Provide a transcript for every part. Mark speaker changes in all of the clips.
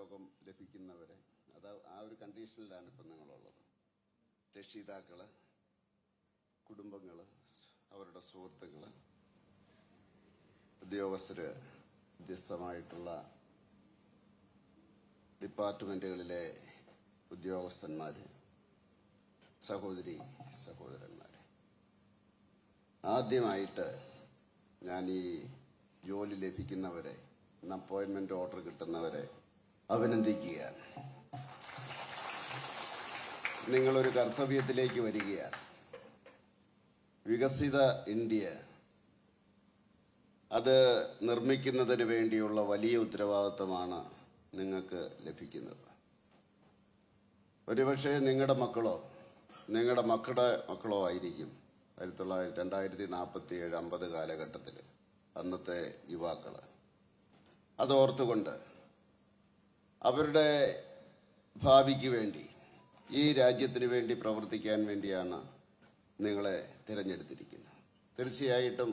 Speaker 1: രോഗം ലഭിക്കുന്നവരെ. അത് ആ ഒരു കണ്ടീഷനിലാണ് ഇപ്പം നിങ്ങളുള്ളത്. രക്ഷിതാക്കൾ കുടുംബങ്ങൾ അവരുടെ സുഹൃത്തുക്കൾ ഉദ്യോഗസ്ഥര് വ്യത്യസ്തമായിട്ടുള്ള ഡിപ്പാർട്ട്മെന്റുകളിലെ ഉദ്യോഗസ്ഥന്മാര് സഹോദരി സഹോദരന്മാര്. ആദ്യമായിട്ട് ഞാൻ ഈ ജോലി ലഭിക്കുന്നവരെ അപ്പോയിന്റ്മെന്റ് ഓർഡർ കിട്ടുന്നവരെ അഭിനന്ദിക്കുകയാണ്. നിങ്ങളൊരു കർത്തവ്യത്തിലേക്ക് വരികയാണ്. വികസിത ഇന്ത്യ അത് നിർമ്മിക്കുന്നതിന് വേണ്ടിയുള്ള വലിയ ഉത്തരവാദിത്തമാണ് നിങ്ങൾക്ക് ലഭിക്കുന്നത്. ഒരുപക്ഷെ നിങ്ങളുടെ മക്കളോ നിങ്ങളുടെ മക്കളുടെ മക്കളോ ആയിരിക്കും ആയിരത്തി തൊള്ളായിരത്തി രണ്ടായിരത്തി നാൽപ്പത്തി ഏഴ് അമ്പത് കാലഘട്ടത്തിൽ അന്നത്തെ യുവാക്കൾ. അത് ഓർത്തുകൊണ്ട് അവരുടെ ഭാവിക്ക് വേണ്ടി ഈ രാജ്യത്തിന് വേണ്ടി പ്രവർത്തിക്കാൻ വേണ്ടിയാണ് നിങ്ങളെ തിരഞ്ഞെടുത്തിരിക്കുന്നത്. തീർച്ചയായിട്ടും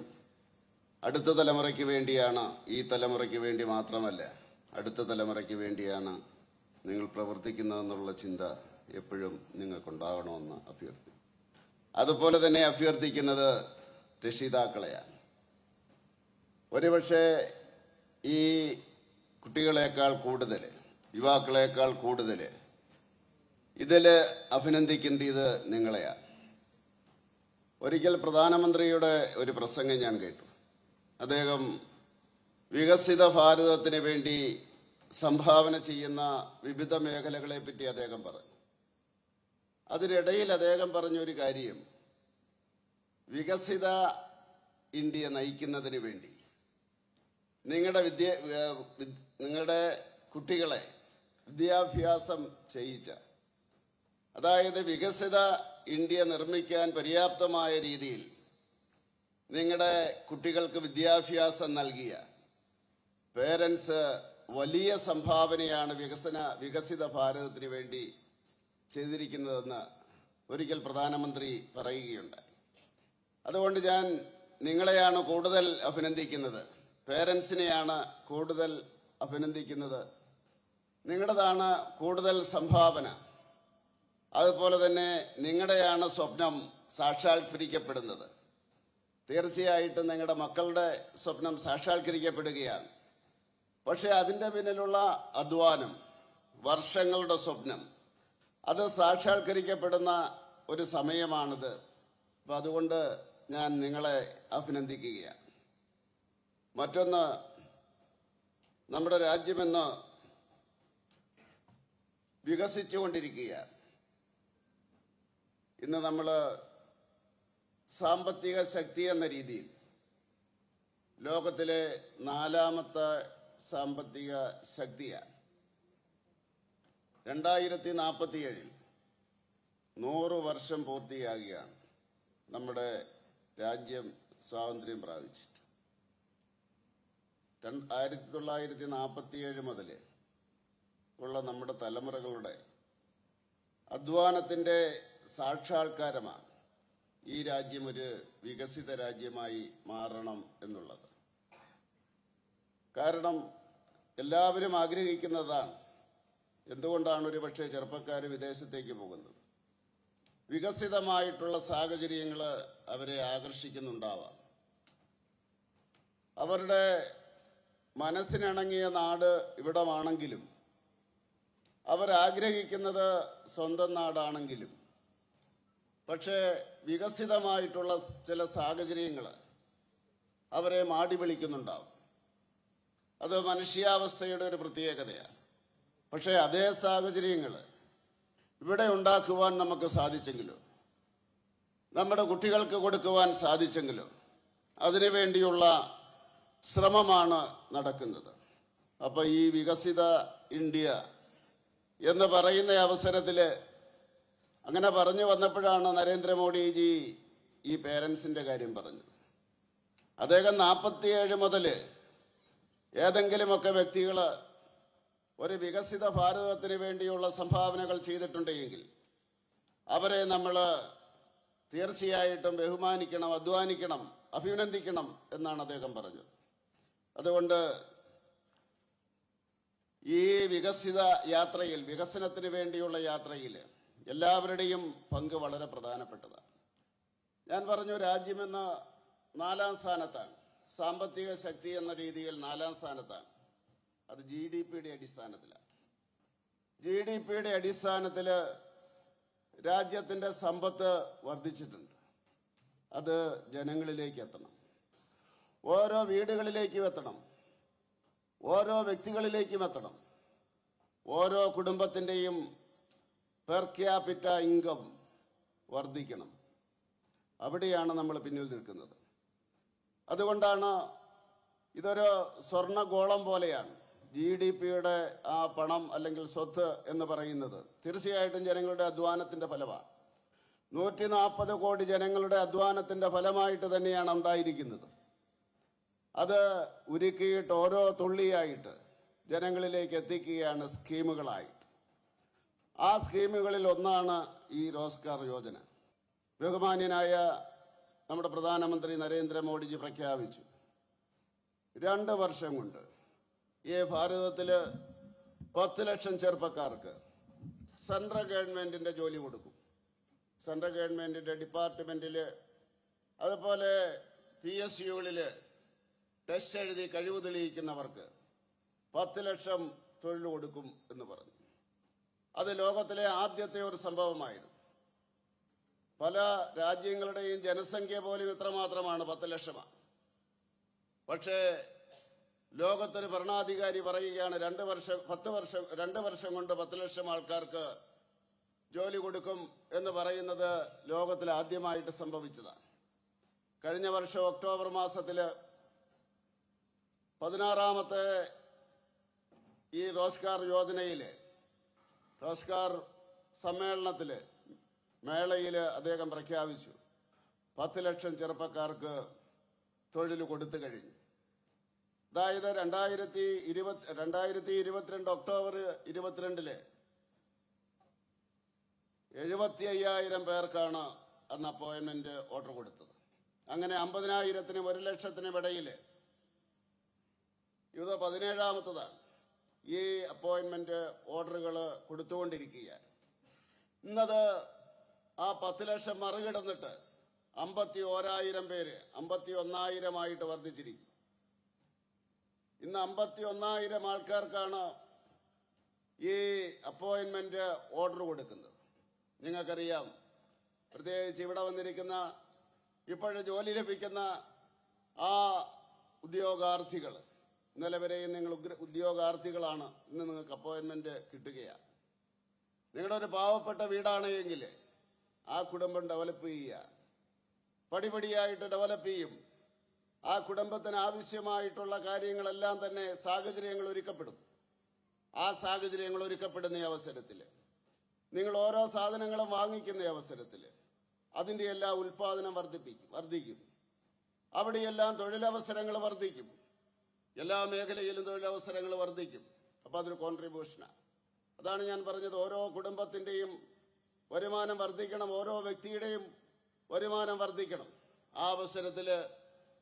Speaker 1: അടുത്ത തലമുറയ്ക്ക് വേണ്ടിയാണ് ഈ തലമുറയ്ക്ക് വേണ്ടി മാത്രമല്ല അടുത്ത തലമുറയ്ക്ക് വേണ്ടിയാണ് നിങ്ങൾ പ്രവർത്തിക്കുന്നതെന്നുള്ള ചിന്ത എപ്പോഴും നിങ്ങൾക്കുണ്ടാകണമെന്ന് അഭ്യർത്ഥിക്കും അതുപോലെ തന്നെ അഭ്യർത്ഥിക്കുന്നത് രക്ഷിതാക്കളെയാണ്. ഒരുപക്ഷെ ഈ കുട്ടികളെക്കാൾ കൂടുതൽ യുവാക്കളെക്കാൾ കൂടുതൽ ഇതിൽ അഭിനന്ദിക്കേണ്ടത് നിങ്ങളെയാണ്. ഒരിക്കൽ പ്രധാനമന്ത്രിയുടെ ഒരു പ്രസംഗം ഞാൻ കേട്ടു. അദ്ദേഹം വികസിത ഭാരതത്തിന് വേണ്ടി സംഭാവന ചെയ്യുന്ന വിവിധ മേഖലകളെ പറ്റി അദ്ദേഹം പറഞ്ഞു. അതിനിടയിൽ അദ്ദേഹം പറഞ്ഞൊരു കാര്യം വികസിത ഇന്ത്യ നയിക്കുന്നതിന് വേണ്ടി നിങ്ങളുടെ വിദ്യ നിങ്ങളുടെ കുട്ടികളെ വിദ്യാഭ്യാസം ചെയ്യിച്ച. അതായത് വികസിത ഇന്ത്യ നിർമ്മിക്കാൻ പര്യാപ്തമായ രീതിയിൽ നിങ്ങളുടെ കുട്ടികൾക്ക് വിദ്യാഭ്യാസം നൽകിയ പേരൻസ് വലിയ സംഭാവനയാണ് വികസന വികസിത ഭാരതത്തിന് വേണ്ടി ചെയ്തിരിക്കുന്നതെന്ന് ഒരിക്കൽ പ്രധാനമന്ത്രി പറയുകയുണ്ടായി. അതുകൊണ്ട് ഞാൻ നിങ്ങളെയാണ് കൂടുതൽ അഭിനന്ദിക്കുന്നത്. പേരൻസിനെയാണ് കൂടുതൽ അഭിനന്ദിക്കുന്നത്. നിങ്ങളുടേതാണ് കൂടുതൽ സംഭാവന. അതുപോലെ തന്നെ നിങ്ങളുടെയാണ് സ്വപ്നം സാക്ഷാത്കരിക്കപ്പെടുന്നത്. തീർച്ചയായിട്ടും നിങ്ങളുടെ മക്കളുടെ സ്വപ്നം സാക്ഷാത്കരിക്കപ്പെടുകയാണ്. പക്ഷെ അതിന്റെ പിന്നിലുള്ള അധ്വാനം വർഷങ്ങളുടെ സ്വപ്നം അത് സാക്ഷാത്കരിക്കപ്പെടുന്ന ഒരു സമയമാണിത്. അപ്പം അതുകൊണ്ട് ഞാൻ നിങ്ങളെ അഭിനന്ദിക്കുകയാണ്. മറ്റൊന്ന് നമ്മുടെ രാജ്യമെന്ന് വികസിച്ചുകൊണ്ടിരിക്കുകയാണ്. ഇന്ന് നമ്മൾ സാമ്പത്തിക ശക്തി എന്ന രീതിയിൽ ലോകത്തിലെ നാലാമത്തെ സാമ്പത്തിക ശക്തിയാണ്. രണ്ടായിരത്തി നാൽപ്പത്തിയേഴിൽ നൂറ് വർഷം പൂർത്തിയാകുകയാണ് നമ്മുടെ രാജ്യം സ്വാതന്ത്ര്യം പ്രാപിച്ചിട്ട്. ആയിരത്തി തൊള്ളായിരത്തി നാൽപ്പത്തിയേഴ് മുതൽ ഉള്ള നമ്മുടെ തലമുറകളുടെ അധ്വാനത്തിന്റെ സാക്ഷാത്കാരമാണ് ഈ രാജ്യം ഒരു വികസിത രാജ്യമായി മാറണം എന്നുള്ളത്. കാരണം എല്ലാവരും ആഗ്രഹിക്കുന്നതാണ്. എന്തുകൊണ്ടാണ് ഒരു പക്ഷേ ചെറുപ്പക്കാർ വിദേശത്തേക്ക് പോകുന്നത്? വികസിതമായിട്ടുള്ള സാഹചര്യങ്ങൾ അവരെ ആകർഷിക്കുന്നുണ്ടാവാം. അവരുടെ മനസ്സിനിണങ്ങിയ നാട് ഇവിടമാണെങ്കിലും അവരാഗ്രഹിക്കുന്നത് സ്വന്തം നാടാണെങ്കിലും പക്ഷേ വികസിതമായിട്ടുള്ള ചില സാഹചര്യങ്ങൾ അവരെ മാടി വിളിക്കുന്നുണ്ടാവും. അത് മനുഷ്യാവസ്ഥയുടെ ഒരു പ്രത്യേകതയാണ്. പക്ഷേ അതേ സാഹചര്യങ്ങൾ ഇവിടെ ഉണ്ടാക്കുവാൻ നമുക്ക് സാധിച്ചെങ്കിലോ നമ്മുടെ കുട്ടികൾക്ക് കൊടുക്കുവാൻ സാധിച്ചെങ്കിലോ അതിനുവേണ്ടിയുള്ള ശ്രമമാണ് നടക്കുന്നത്. അപ്പോൾ ഈ വികസിത ഇന്ത്യ എന്ന് പറയുന്ന അവസരത്തിൽ അങ്ങനെ പറഞ്ഞു വന്നപ്പോഴാണ് നരേന്ദ്രമോദിജി ഈ പേരൻസിന്റെ കാര്യം പറഞ്ഞത്. അദ്ദേഹം നാൽപ്പത്തിയേഴ് മുതൽ ഏതെങ്കിലുമൊക്കെ വ്യക്തികൾ ഒരു വികസിത ഭാരതത്തിന് വേണ്ടിയുള്ള സംഭാവനകൾ ചെയ്തിട്ടുണ്ടെങ്കിൽ അവരെ നമ്മൾ തീർച്ചയായിട്ടും ബഹുമാനിക്കണം അധ്വാനിക്കണം അഭിനന്ദിക്കണം എന്നാണ് അദ്ദേഹം പറഞ്ഞത്. അതുകൊണ്ട് ഈ വികസിത യാത്രയിൽ വികസനത്തിന് വേണ്ടിയുള്ള യാത്രയിൽ എല്ലാവരുടെയും പങ്ക് വളരെ പ്രധാനപ്പെട്ടതാണ്. ഞാൻ പറഞ്ഞു രാജ്യമെന്ന നാലാം സ്ഥാനത്താണ്. സാമ്പത്തിക ശക്തി എന്ന രീതിയിൽ നാലാം സ്ഥാനത്താണ്. അത് ജി ഡി പിയുടെ അടിസ്ഥാനത്തിലാണ്. ജി ഡി പിയുടെ അടിസ്ഥാനത്തിൽ രാജ്യത്തിന്റെ സമ്പത്ത് വർദ്ധിച്ചിട്ടുണ്ട്. അത് ജനങ്ങളിലേക്ക് എത്തണം. ഓരോ വീടുകളിലേക്കും എത്തണം. ഓരോ വ്യക്തികളിലേക്കും എത്തണം. ഓരോ കുടുംബത്തിന്റെയും പെർ ക്യാപിറ്റ ഇൻകം വർദ്ധിക്കണം. അവിടെയാണ് നമ്മൾ പിന്നിൽ നിൽക്കുന്നത്. അതുകൊണ്ടാണ് ഇതൊരു സ്വർണഗോളം പോലെയാണ്. ജി ഡി പിയുടെ ആ പണം അല്ലെങ്കിൽ സ്വത്ത് എന്ന് പറയുന്നത് തീർച്ചയായിട്ടും ജനങ്ങളുടെ അധ്വാനത്തിന്റെ ഫലമാണ്. നൂറ്റി നാൽപ്പത് കോടി ജനങ്ങളുടെ അധ്വാനത്തിന്റെ ഫലമായിട്ട് തന്നെയാണ് ഉണ്ടായിരിക്കുന്നത്. അത് ഉരുക്കിയിട്ട് ഓരോ തുള്ളിയായിട്ട് ജനങ്ങളിലേക്ക് എത്തിക്കുകയാണ് സ്കീമുകളായിട്ട്. ആ സ്കീമുകളിൽ ഒന്നാണ് ഈ റോസ്കാർ യോജന. ബഹുമാന്യനായ നമ്മുടെ പ്രധാനമന്ത്രി നരേന്ദ്രമോദിജി പ്രഖ്യാപിച്ചു. രണ്ട് വർഷം കൊണ്ട് ഈ ഭാരതത്തിൽ പത്ത് ലക്ഷം ചെറുപ്പക്കാർക്ക് സെൻട്രൽ ഗവൺമെന്റിന്റെ ജോലി കൊടുക്കും. സെൻട്രൽ ഗവൺമെന്റിന്റെ ഡിപ്പാർട്ട്മെന്റിൽ അതുപോലെ പി എസ് യുകളിൽ ടെസ്റ്റ് എഴുതി കഴിവ് തെളിയിക്കുന്നവർക്ക് പത്ത് ലക്ഷം തൊഴിൽ കൊടുക്കും എന്ന് പറഞ്ഞു. അത് ലോകത്തിലെ ആദ്യത്തെ ഒരു സംഭവമായിരുന്നു. പല രാജ്യങ്ങളുടെയും ജനസംഖ്യ പോലും ഇത്രമാത്രമാണ് പത്ത് ലക്ഷമാണ്. പക്ഷേ ലോകത്തൊരു ഭരണാധികാരി പറയുകയാണ് രണ്ട് വർഷം പത്ത് വർഷം രണ്ട് വർഷം കൊണ്ട് പത്ത് ലക്ഷം ആൾക്കാർക്ക് ജോലി കൊടുക്കും എന്ന് പറയുന്നത് ലോകത്തിൽ ആദ്യമായിട്ട് സംഭവിച്ചതാണ്. കഴിഞ്ഞ വർഷം ഒക്ടോബർ മാസത്തിൽ പതിനാറാമത്തെ ഈ റോസ്കാർ യോജനയിൽ റോസ്കാർ സമ്മേളനത്തിൽ മേളയിൽ അദ്ദേഹം പ്രഖ്യാപിച്ചു. പത്ത് ലക്ഷം ചെറുപ്പക്കാർക്ക് തൊഴിൽ കൊടുത്തു കഴിഞ്ഞു. അതായത് രണ്ടായിരത്തി ഇരുപത്തി രണ്ടായിരത്തി ഇരുപത്തിരണ്ട് ഒക്ടോബർ ഇരുപത്തിരണ്ടിൽ എഴുപത്തി അയ്യായിരം പേർക്കാണ് അന്ന് അപ്പോയിന്റ്മെന്റ് ഓർഡർ കൊടുത്തത്. അങ്ങനെ അമ്പതിനായിരത്തിനും ഒരു ലക്ഷത്തിനും ഇടയിൽ ഇത് പതിനേഴാമത്തതാണ്. ഈ അപ്പോയിന്റ്മെന്റ് ഓർഡറുകൾ കൊടുത്തുകൊണ്ടിരിക്കുകയാണ്. ഇന്നത് ആ പത്ത് ലക്ഷം മറികടന്നിട്ട് അമ്പത്തി ഓരായിരം പേര് അമ്പത്തി ഒന്നായിരമായിട്ട് വർദ്ധിച്ചിരിക്കും ഇന്ന് അമ്പത്തി ഒന്നായിരം ആൾക്കാർക്കാണ് ഈ അപ്പോയിന്റ്മെന്റ് ഓർഡർ കൊടുക്കുന്നത്. നിങ്ങൾക്കറിയാം പ്രത്യേകിച്ച് ഇവിടെ വന്നിരിക്കുന്ന ഇപ്പോഴും ജോലി ലഭിക്കുന്ന ആ ഉദ്യോഗാർത്ഥികൾ ഇന്നലെ വരെയും നിങ്ങൾ ഉദ്യോഗാർത്ഥികളാണ്. ഇന്ന് നിങ്ങൾക്ക് അപ്പോയിന്റ്മെന്റ് കിട്ടുകയാണ്. നിങ്ങളുടെ ഒരു പാവപ്പെട്ട വീടാണെങ്കിൽ ആ കുടുംബം ഡെവലപ്പ് ചെയ്യുക. പടിപടിയായിട്ട് ഡെവലപ്പ് ചെയ്യും. ആ കുടുംബത്തിന് ആവശ്യമായിട്ടുള്ള കാര്യങ്ങളെല്ലാം തന്നെ സാഹചര്യങ്ങൾ ഒരുക്കപ്പെടും. ആ സാഹചര്യങ്ങൾ ഒരുക്കപ്പെടുന്ന അവസരത്തിൽ. നിങ്ങൾ ഓരോ സാധനങ്ങളും വാങ്ങിക്കുന്ന അവസരത്തിൽ. അതിന്റെ എല്ലാ ഉൽപാദനം വർദ്ധിപ്പിക്കും വർദ്ധിക്കും. അവിടെയെല്ലാം തൊഴിലവസരങ്ങൾ വർദ്ധിക്കും. എല്ലാ മേഖലയിലും തൊഴിലവസരങ്ങൾ വർദ്ധിക്കും. അപ്പൊ അതൊരു കോൺട്രിബ്യൂഷനാണ് അതാണ് ഞാൻ പറഞ്ഞത്. ഓരോ കുടുംബത്തിന്റെയും വരുമാനം വർദ്ധിക്കണം. ഓരോ വ്യക്തിയുടെയും വരുമാനം വർദ്ധിക്കണം. ആ അവസരത്തിൽ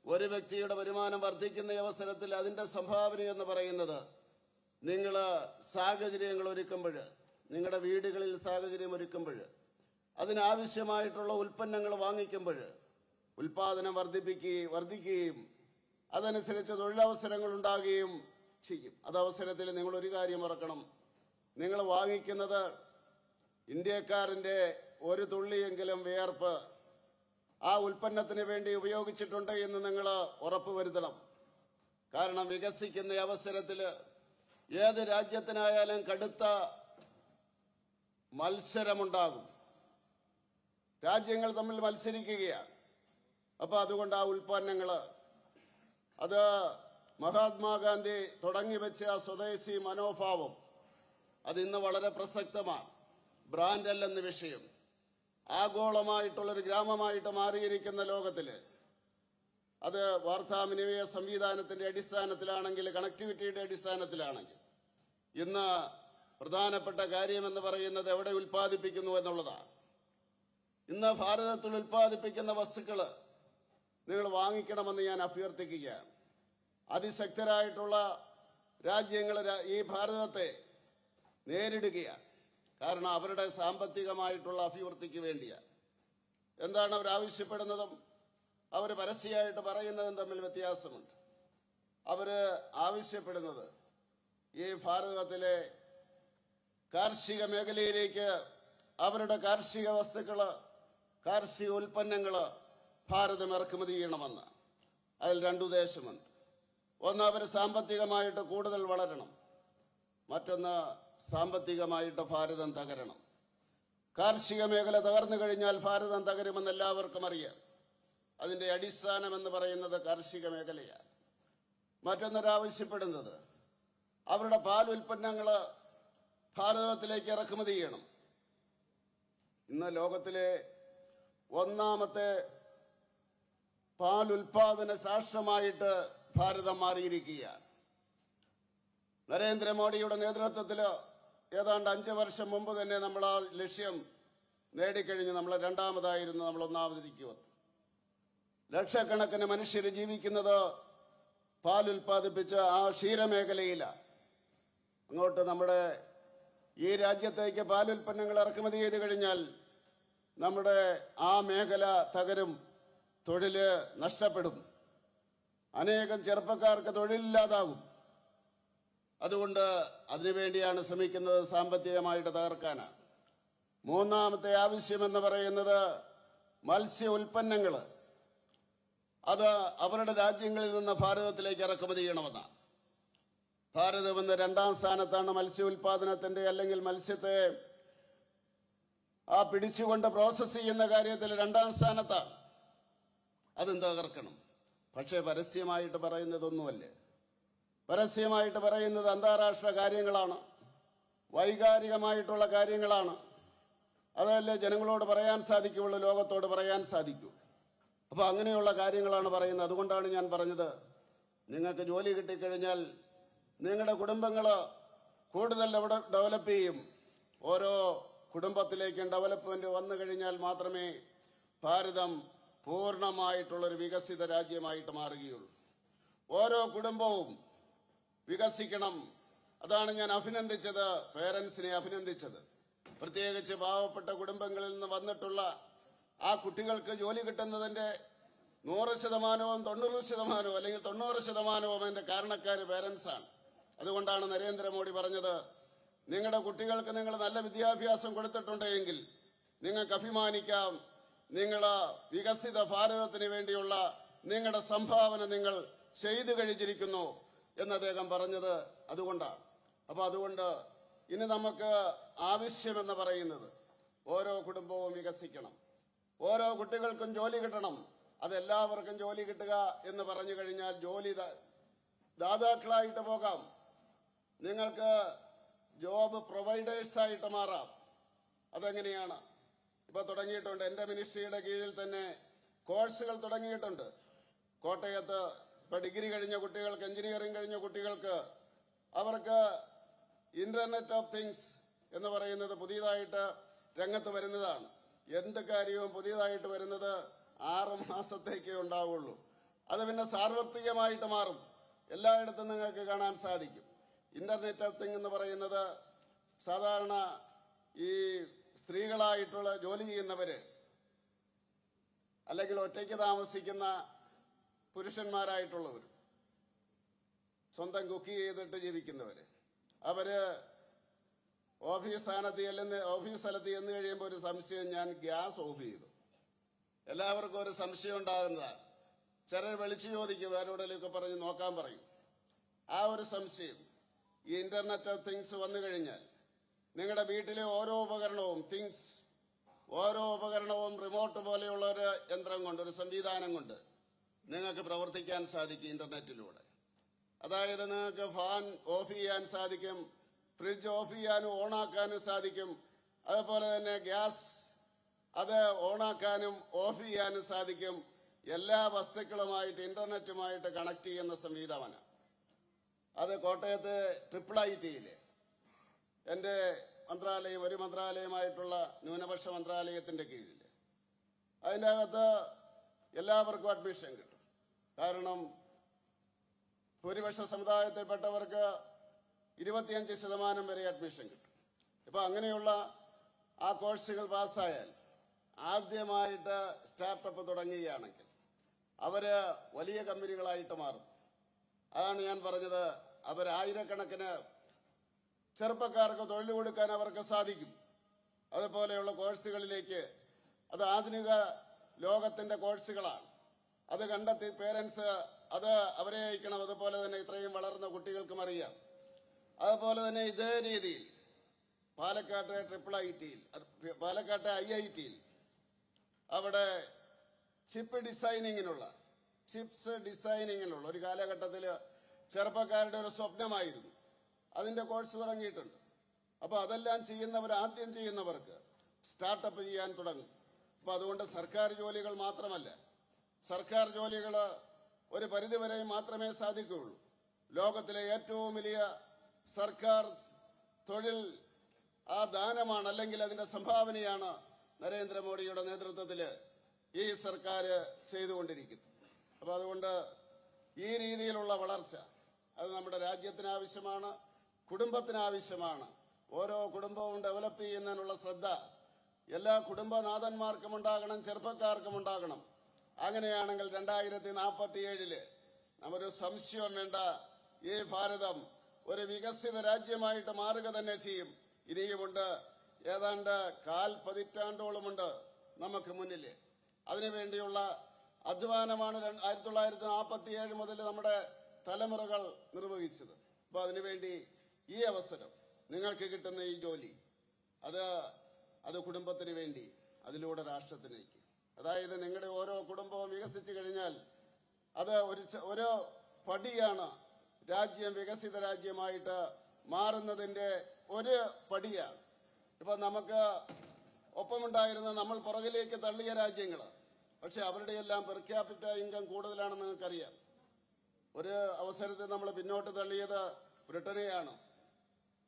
Speaker 1: ഒരു വ്യക്തിയുടെ വരുമാനം വർദ്ധിക്കുന്ന അവസരത്തിൽ അതിന്റെ സംഭാവന എന്ന് പറയുന്നത് നിങ്ങൾ സാഹചര്യങ്ങൾ ഒരുക്കുമ്പോൾ നിങ്ങളുടെ വീടുകളിൽ സാഹചര്യം ഒരുക്കുമ്പോൾ അതിനാവശ്യമായിട്ടുള്ള ഉൽപ്പന്നങ്ങൾ വാങ്ങിക്കുമ്പോൾ ഉൽപാദനം വർദ്ധിപ്പിക്കുകയും വർദ്ധിക്കുകയും അതനുസരിച്ച് തൊഴിലവസരങ്ങൾ ഉണ്ടാകുകയും ചെയ്യും. അത് അവസരത്തിൽ നിങ്ങൾ ഒരു കാര്യം ഓർക്കണം നിങ്ങൾ വാങ്ങിക്കുന്നത് ഇന്ത്യക്കാരന്റെ ഒരു തുള്ളിയെങ്കിലും വിയർപ്പ് ആ ഉൽപ്പന്നത്തിന് വേണ്ടി ഉപയോഗിച്ചിട്ടുണ്ട് എന്ന് നിങ്ങൾ ഉറപ്പുവരുത്തണം കാരണം വികസിക്കുന്ന അവസരത്തിൽ ഏത് രാജ്യത്തിനായാലും കടുത്ത മത്സരമുണ്ടാകും. രാജ്യങ്ങൾ തമ്മിൽ മത്സരിക്കുകയാണ്. അപ്പൊ അതുകൊണ്ട് ആ ഉൽപ്പന്നങ്ങൾ അത് മഹാത്മാഗാന്ധി തുടങ്ങി വെച്ച ആ സ്വദേശി മനോഭാവം അത് ഇന്ന് വളരെ പ്രസക്തമാണ്. ബ്രാൻഡ് അല്ലെന്ന വിഷയം. ആഗോളമായിട്ടുള്ളൊരു ഗ്രാമമായിട്ട് മാറിയിരിക്കുന്ന ലോകത്തിൽ അത് വാർത്താവിനിമയ സംവിധാനത്തിന്റെ അടിസ്ഥാനത്തിലാണെങ്കിൽ കണക്ടിവിറ്റിയുടെ അടിസ്ഥാനത്തിലാണെങ്കിൽ ഇന്ന് പ്രധാനപ്പെട്ട കാര്യമെന്ന് പറയുന്നത് എവിടെ ഉൽപ്പാദിപ്പിക്കുന്നു എന്നുള്ളതാണ്. ഇന്ന് ഭാരതത്തിൽ ഉൽപ്പാദിപ്പിക്കുന്ന വസ്തുക്കൾ നിങ്ങൾ വാങ്ങിക്കണമെന്ന് ഞാൻ അഭ്യർത്ഥിക്കുകയാണ്. അതിശക്തരായിട്ടുള്ള രാജ്യങ്ങൾ ഈ ഭാരതത്തെ നേരിടുകയാണ്. കാരണം അവരുടെ സാമ്പത്തികമായിട്ടുള്ള അഭിവൃദ്ധിക്ക് വേണ്ടിയാണ്. എന്താണ് അവർ ആവശ്യപ്പെടുന്നതും? അവർ പരസ്യമായിട്ട് പറയുന്നതും തമ്മിൽ വ്യത്യാസമുണ്ട്. അവർ ആവശ്യപ്പെടുന്നത് ഈ ഭാരതത്തിലെ കാർഷിക മേഖലയിലേക്ക് അവരുടെ കാർഷിക വസ്തുക്കൾ കാർഷിക ഉൽപ്പന്നങ്ങൾ ഭാരതം ഇറക്കുമതി ചെയ്യണമെന്ന്. അതിൽ രണ്ടുദ്ദേശമുണ്ട് ഒന്ന് അവർ സാമ്പത്തികമായിട്ട് കൂടുതൽ വളരണം. മറ്റൊന്ന് സാമ്പത്തികമായിട്ട് ഭാരതം തകരണം. കാർഷിക മേഖല തകർന്നു കഴിഞ്ഞാൽ ഭാരതം തകരുമെന്ന് എല്ലാവർക്കും അറിയാം. അതിന്റെ അടിസ്ഥാനം എന്ന് പറയുന്നത് കാർഷിക മേഖലയാണ്. മറ്റൊന്നൊരാവശ്യപ്പെടുന്നത് അവരുടെ പാൽ ഉൽപ്പന്നങ്ങൾ ഭാരതത്തിലേക്ക് ഇറക്കുമതി ചെയ്യണം. ഇന്ന് ലോകത്തിലെ ഒന്നാമത്തെ പാൽ ഉൽപാദന രാഷ്ട്രമായിട്ട് ഭാരതം മാറിയിരിക്കുകയാണ്. നരേന്ദ്രമോദിയുടെ നേതൃത്വത്തിൽ ഏതാണ്ട് അഞ്ച് വർഷം മുമ്പ് തന്നെ നമ്മൾ ആ ലക്ഷ്യം നേടിക്കഴിഞ്ഞ് നമ്മൾ രണ്ടാമതായിരുന്നു നമ്മൾ ഒന്നാമതിരിക്കുക. ലക്ഷക്കണക്കിന് മനുഷ്യർ ജീവിക്കുന്നത് പാൽ ഉൽപാദിപ്പിച്ച ആ ക്ഷീരമേഖലയിലാണ് അങ്ങോട്ട് നമ്മുടെ ഈ രാജ്യത്തേക്ക് പാൽ ഉൽപ്പന്നങ്ങൾ ഇറക്കുമതി ചെയ്ത് കഴിഞ്ഞാൽ നമ്മുടെ ആ മേഖല തകരും. തൊഴിൽ നഷ്ടപ്പെടും. അനേകം ചെറുപ്പക്കാർക്ക് തൊഴിലില്ലാതാകും. അതുകൊണ്ട് അതിനുവേണ്ടിയാണ് ശ്രമിക്കുന്നത് സാമ്പത്തികമായിട്ട് തകർക്കാനാണ്. മൂന്നാമത്തെ ആവശ്യം എന്ന് പറയുന്നത് മത്സ്യ ഉൽപ്പന്നങ്ങൾ അത് അവരുടെ രാജ്യങ്ങളിൽ നിന്ന് ഭാരതത്തിലേക്ക് ഇറക്കുമതി ചെയ്യണമെന്നാണ്. ഭാരതം ഇന്ന് രണ്ടാം സ്ഥാനത്താണ് മത്സ്യ ഉൽപാദനത്തിന്റെ അല്ലെങ്കിൽ മത്സ്യത്തെ ആ പിടിച്ചുകൊണ്ട് പ്രോസസ് ചെയ്യുന്ന കാര്യത്തിൽ രണ്ടാം സ്ഥാനത്താണ്. അതും തകർക്കണം പക്ഷേ പരസ്യമായിട്ട് പറയുന്നതൊന്നുമല്ലേ. പരസ്യമായിട്ട് പറയുന്നത് അന്താരാഷ്ട്ര കാര്യങ്ങളാണ്. വൈകാരികമായിട്ടുള്ള കാര്യങ്ങളാണ്. അതല്ലേ ജനങ്ങളോട് പറയാൻ സാധിക്കുകയുള്ളൂ ലോകത്തോട് പറയാൻ സാധിക്കൂ. അപ്പോൾ അങ്ങനെയുള്ള കാര്യങ്ങളാണ് പറയുന്നത്. അതുകൊണ്ടാണ് ഞാൻ പറഞ്ഞത് നിങ്ങൾക്ക് ജോലി കിട്ടിക്കഴിഞ്ഞാൽ നിങ്ങളുടെ കുടുംബങ്ങൾ കൂടുതൽ ഡെവലപ്പ് ചെയ്യും. ഓരോ കുടുംബത്തിലേക്കും ഡെവലപ്മെന്റ് വന്നു കഴിഞ്ഞാൽ മാത്രമേ ഭാരതം പൂർണമായിട്ടുള്ളൊരു വികസിത രാജ്യമായിട്ട് മാറുകയുള്ളൂ. ഓരോ കുടുംബവും വികസിക്കണം. അതാണ് ഞാൻ അഭിനന്ദിച്ചത് പേരൻസിനെ അഭിനന്ദിച്ചത്. പ്രത്യേകിച്ച് പാവപ്പെട്ട കുടുംബങ്ങളിൽ നിന്ന് വന്നിട്ടുള്ള ആ കുട്ടികൾക്ക് ജോലി കിട്ടുന്നതിന്റെ നൂറ് ശതമാനവും തൊണ്ണൂറ് ശതമാനവും അല്ലെങ്കിൽ തൊണ്ണൂറ് ശതമാനവും അതിന്റെ കാരണക്കാര് പേരൻസാണ്. അതുകൊണ്ടാണ് നരേന്ദ്രമോദി പറഞ്ഞത് നിങ്ങളുടെ കുട്ടികൾക്ക് നിങ്ങൾ നല്ല വിദ്യാഭ്യാസം കൊടുത്തിട്ടുണ്ടെങ്കിൽ നിങ്ങൾക്ക് അഭിമാനിക്കാം നിങ്ങൾ വികസിത ഭാരതത്തിന് വേണ്ടിയുള്ള നിങ്ങളുടെ സംഭാവന നിങ്ങൾ ചെയ്തു കഴിഞ്ഞിരിക്കുന്നു എന്ന് അദ്ദേഹം പറഞ്ഞത് അതുകൊണ്ടാണ്. അപ്പൊ അതുകൊണ്ട് ഇനി നമുക്ക് ആവശ്യമെന്ന് പറയുന്നത് ഓരോ കുടുംബവും വികസിക്കണം. ഓരോ കുട്ടികൾക്കും ജോലി കിട്ടണം. അതെല്ലാവർക്കും ജോലി കിട്ടുക എന്ന് പറഞ്ഞു കഴിഞ്ഞാൽ ജോലി ദാതാക്കളായിട്ട് പോകാം. നിങ്ങൾക്ക് ജോബ് പ്രൊവൈഡേഴ്സായിട്ട് മാറാം. അതെങ്ങനെയാണ്? ഇപ്പൊ തുടങ്ങിയിട്ടുണ്ട്. എന്റെ മിനിസ്ട്രിയുടെ കീഴിൽ തന്നെ കോഴ്സുകൾ തുടങ്ങിയിട്ടുണ്ട്. കോട്ടയത്ത് ഇപ്പൊ ഡിഗ്രി കഴിഞ്ഞ കുട്ടികൾക്ക് എഞ്ചിനീയറിംഗ് കഴിഞ്ഞ കുട്ടികൾക്ക് അവർക്ക് ഇന്റർനെറ്റ് ഓഫ് തിങ്സ് എന്ന് പറയുന്നത് പുതിയതായിട്ട് രംഗത്ത് വരുന്നതാണ്. എന്ത് കാര്യവും പുതിയതായിട്ട് വരുന്നത് ആറ് മാസത്തേക്കേ ഉണ്ടാവുള്ളൂ. അത് പിന്നെ സാർവത്രികമായിട്ട് മാറും. എല്ലായിടത്തും നിങ്ങൾക്ക് കാണാൻ സാധിക്കും. ഇന്റർനെറ്റ് ഓഫ് തിങ് എന്ന് പറയുന്നത് സാധാരണ ഈ സ്ത്രീകളായിട്ടുള്ള ജോലി ചെയ്യുന്നവര് അല്ലെങ്കിൽ ഒറ്റയ്ക്ക് താമസിക്കുന്ന പുരുഷന്മാരായിട്ടുള്ളവർ സ്വന്തം കുക്ക് ചെയ്തിട്ട് ജീവിക്കുന്നവര് അവർ ഓഫീസ് സ്ഥാനത്ത് ചെല്ലുന്ന ഓഫീസ് സ്ഥലത്ത് ചെന്ന് കഴിയുമ്പോൾ ഒരു സംശയം ഞാൻ ഗ്യാസ് ഓഫ് ചെയ്തു. എല്ലാവർക്കും ഒരു സംശയം ഉണ്ടാകുന്നതാണ്. ചിലർ വിളിച്ചു ചോദിക്കും ആരോടെങ്കിലുമൊക്കെ പറഞ്ഞ് നോക്കാൻ പറയും. ആ ഒരു സംശയം ഈ ഇന്റർനെറ്റ് ഓഫ് തിങ്സ് വന്നു കഴിഞ്ഞാൽ നിങ്ങളുടെ വീട്ടിലെ ഓരോ ഉപകരണവും തിങ്സ് ഓരോ ഉപകരണവും റിമോട്ട് പോലെയുള്ള ഒരു യന്ത്രം കൊണ്ട് ഒരു സംവിധാനം കൊണ്ട് നിങ്ങൾക്ക് പ്രവർത്തിക്കാൻ സാധിക്കും ഇന്റർനെറ്റിലൂടെ അതായത് നിങ്ങൾക്ക് ഫാൻ ഓഫ് ചെയ്യാൻ സാധിക്കും ഫ്രിഡ്ജ് ഓഫ് ചെയ്യാനും ഓണാക്കാനും സാധിക്കും അതുപോലെ തന്നെ ഗ്യാസ് അത് ഓണാക്കാനും ഓഫ് ചെയ്യാനും സാധിക്കും. എല്ലാ വസ്തുക്കളുമായിട്ട് ഇന്റർനെറ്റുമായിട്ട് കണക്ട് ചെയ്യുന്ന സംവിധാനം. അത് കോട്ടയത്ത് ട്രിപ്പിൾ ഐ ടിയിലെ എന്റെ മന്ത്രാലയം ഒരു മന്ത്രാലയമായിട്ടുള്ള ന്യൂനപക്ഷ മന്ത്രാലയത്തിന്റെ കീഴിൽ. അതിന്റെ അകത്ത് എല്ലാവർക്കും അഡ്മിഷൻ കിട്ടും. കാരണം ഭൂരിപക്ഷ സമുദായത്തിൽപ്പെട്ടവർക്ക് ഇരുപത്തിയഞ്ച് ശതമാനം വരെ അഡ്മിഷൻ കിട്ടും. ഇപ്പൊ അങ്ങനെയുള്ള ആ കോഴ്സുകൾ പാസ്സായാൽ ആദ്യമായിട്ട് സ്റ്റാർട്ടപ്പ് തുടങ്ങുകയാണെങ്കിൽ അവർ വലിയ കമ്പനികളായിട്ട് മാറും. അതാണ് ഞാൻ പറഞ്ഞത്. അവർ ആയിരക്കണക്കിന് ചെറുപ്പക്കാർക്ക് തൊഴിൽ കൊടുക്കാൻ അവർക്ക് സാധിക്കും. അതുപോലെയുള്ള കോഴ്സുകളിലേക്ക് അത് ആധുനിക ലോകത്തിന്റെ കോഴ്സുകളാണ്. അത് കണ്ടെത്തി പേരൻസ് അത് അവരെ അയക്കണം. അതുപോലെ തന്നെ ഇത്രയും വളർന്ന കുട്ടികൾക്കും അറിയാം. അതുപോലെ തന്നെ ഇതേ രീതിയിൽ പാലക്കാട്ടെ ട്രിപ്പിൾ ഐ ടിയിൽ പാലക്കാട്ടെ ഐ ഐ ടിയിൽ അവിടെ ചിപ്പ് ഡിസൈനിങ്ങിനുള്ള ചിപ്സ് ഡിസൈനിങ്ങിനുള്ള ഒരു കാലഘട്ടത്തിൽ ചെറുപ്പക്കാരുടെ ഒരു സ്വപ്നമായിരുന്നു. അതിന്റെ കോഴ്സ് തുടങ്ങിയിട്ടുണ്ട്. അപ്പൊ അതെല്ലാം ചെയ്യുന്നവർ ആദ്യം ചെയ്യുന്നവർക്ക് സ്റ്റാർട്ടപ്പ് ചെയ്യാൻ തുടങ്ങും. അപ്പൊ അതുകൊണ്ട് സർക്കാർ ജോലികൾ മാത്രമല്ല സർക്കാർ ജോലികൾ ഒരു പരിധിവരെ മാത്രമേ സാധിക്കുകയുള്ളൂ. ലോകത്തിലെ ഏറ്റവും വലിയ സർക്കാർ തൊഴിൽ ആ ദാനമാണ് അല്ലെങ്കിൽ അതിന്റെ സംഭാവനയാണ് നരേന്ദ്രമോദിയുടെ നേതൃത്വത്തിൽ ഈ സർക്കാർ ചെയ്തുകൊണ്ടിരിക്കുന്നു അപ്പൊ അതുകൊണ്ട് ഈ രീതിയിലുള്ള വളർച്ച അത് നമ്മുടെ രാജ്യത്തിന് ആവശ്യമാണ്. കുടുംബത്തിന് ആവശ്യമാണ് ഓരോ കുടുംബവും ഡെവലപ്പ് ചെയ്യുന്നതിനുള്ള ശ്രദ്ധ എല്ലാ കുടുംബനാഥന്മാർക്കും ഉണ്ടാകണം ചെറുപ്പക്കാർക്കും ഉണ്ടാകണം. അങ്ങനെയാണെങ്കിൽ രണ്ടായിരത്തി നാൽപ്പത്തി ഏഴിൽ നമ്മൊരു സംശയം വേണ്ട. ഈ ഭാരതം ഒരു വികസിത രാജ്യമായിട്ട് മാറുക തന്നെ ചെയ്യും. ഇനിയുമുണ്ട്. ഏതാണ്ട് കാൽ പതിറ്റാണ്ടോളമുണ്ട് നമുക്ക് മുന്നിൽ അതിനുവേണ്ടിയുള്ള അധ്വാനമാണ് ആയിരത്തി തൊള്ളായിരത്തി നാൽപ്പത്തി ഏഴ് മുതൽ നമ്മുടെ തലമുറകൾ നിർവഹിച്ചത്. അപ്പൊ അതിനുവേണ്ടി ഈ അവസരം നിങ്ങൾക്ക് കിട്ടുന്ന ഈ ജോലി അത് അത് കുടുംബത്തിന് വേണ്ടി അതിലൂടെ രാഷ്ട്രത്തിലേക്ക്. അതായത് നിങ്ങളുടെ ഓരോ കുടുംബവും വികസിച്ചു കഴിഞ്ഞാൽ അത് ഒരു ഓരോ പടിയാണ് രാജ്യം വികസിത രാജ്യമായിട്ട് മാറുന്നതിന്റെ ഒരു പടിയാണ്. ഇപ്പൊ നമുക്ക് ഒപ്പമുണ്ടായിരുന്ന നമ്മൾ പുറകിലേക്ക് തള്ളിയ രാജ്യങ്ങൾ പക്ഷെ അവരുടെയെല്ലാം പെർ ക്യാപിറ്റ ഇൻകം കൂടുതലാണെന്ന് നിങ്ങൾക്കറിയാം. ഒരു അവസരത്തിൽ നമ്മൾ പിന്നോട്ട് തള്ളിയത് ബ്രിട്ടനെയാണ്.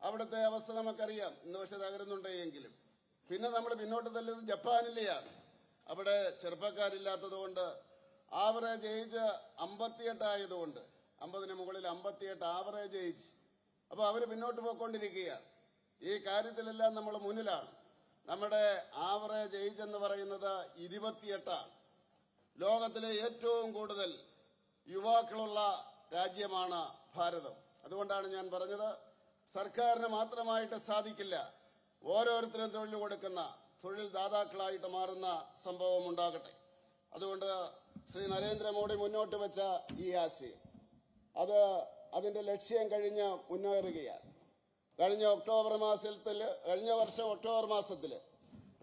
Speaker 1: അവിടുത്തെ അവസ്ഥ നമുക്കറിയാം. ഇന്ന് പക്ഷെ തകരുന്നുണ്ട് എങ്കിലും. പിന്നെ നമ്മൾ പിന്നോട്ട് തല്ലുന്നത് ജപ്പാനിലെയാണ്. അവിടെ ചെറുപ്പക്കാരില്ലാത്തതുകൊണ്ട് ആവറേജ് ഏജ് അമ്പത്തിയെട്ട് ആയതുകൊണ്ട് അമ്പതിന് മുകളിൽ അമ്പത്തിയെട്ട് ആവറേജ് ഏജ് അപ്പൊ അവർ പിന്നോട്ട് പോയിക്കൊണ്ടിരിക്കുകയാണ്. ഈ കാര്യത്തിലെല്ലാം നമ്മൾ മുന്നിലാണ്. നമ്മുടെ ആവറേജ് ഏജ് എന്ന് പറയുന്നത് ഇരുപത്തിയെട്ടാണ്. ലോകത്തിലെ ഏറ്റവും കൂടുതൽ യുവാക്കളുള്ള രാജ്യമാണ് ഭാരതം. അതുകൊണ്ടാണ് ഞാൻ പറഞ്ഞത് സർക്കാരിന് മാത്രമായിട്ട് സാധിക്കില്ല. ഓരോരുത്തരും തൊഴിൽ കൊടുക്കുന്ന തൊഴിൽ ദാതാക്കളായിട്ട് മാറുന്ന സംഭവം ഉണ്ടാകട്ടെ. അതുകൊണ്ട് ശ്രീ നരേന്ദ്രമോദി മുന്നോട്ട് വെച്ച ഈ ആശയം അത് അതിന്റെ ലക്ഷ്യം കഴിഞ്ഞ് മുന്നേറുകയാണ്. കഴിഞ്ഞ ഒക്ടോബർ മാസത്തിൽ കഴിഞ്ഞ വർഷം ഒക്ടോബർ മാസത്തിൽ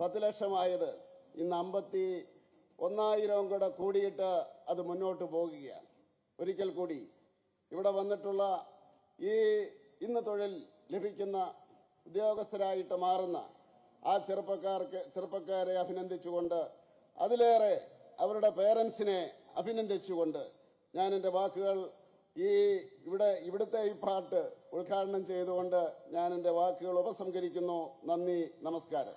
Speaker 1: പത്ത് ലക്ഷമായത് ഇന്ന് അമ്പത്തി ഒന്നായിരവും കൂടെ കൂടിയിട്ട് അത് മുന്നോട്ട് പോകുകയാണ്. ഒരിക്കൽ കൂടി ഇവിടെ വന്നിട്ടുള്ള ഈ ഇന്ന് തൊഴിൽ ലഭിക്കുന്ന ഉദ്യോഗസ്ഥരായിട്ട് മാറുന്ന ആ ചെറുപ്പക്കാർക്ക് ചെറുപ്പക്കാരെ അഭിനന്ദിച്ചുകൊണ്ട് അതിലേറെ അവരുടെ പേരൻസിനെ അഭിനന്ദിച്ചുകൊണ്ട് ഞാൻ എന്റെ വാക്കുകൾ ഈ ഇവിടെ ഇവിടുത്തെ ഈ പാട്ട് ഉദ്ഘാടനം ചെയ്തുകൊണ്ട് ഞാൻ എന്റെ വാക്കുകൾ ഉപസംഹരിക്കുന്നു. നന്ദി നമസ്കാരം.